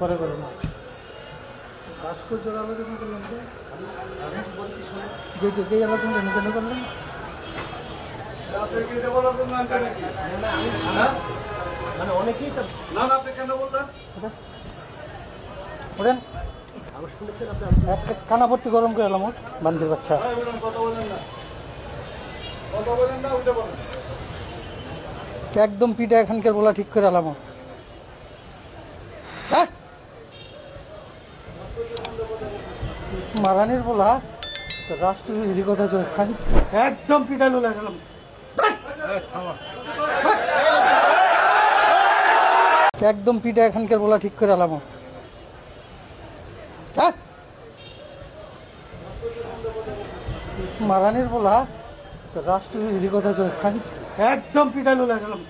পরে করে না? ভাস্কর্য আলোচনা করলাম তো যে যে আলোচনা কেন কেন? হ্যাঁ? মানে অনেকেই তো না না আপনি কেন বললেন? শুনেছেন কানাপট্টি গরম করে এলাম ওর বাচ্চা। ভাই বলেন কথা বলেন না। কথা বলেন না উঠে বলেন। একদম পিঠা এখানকার বলা ঠিক করে এলাম মারানির বলা, তো রাষ্ট্রবিরোধী কথা খান একদম পিঠা লোলা গেলাম একদম পিঠা এখানকার বলা ঠিক করে। হ্যাঁ? মারানির বলা, তো রাষ্ট্রবিরোধী কথা খান একদম পিঠা লোলা গেলাম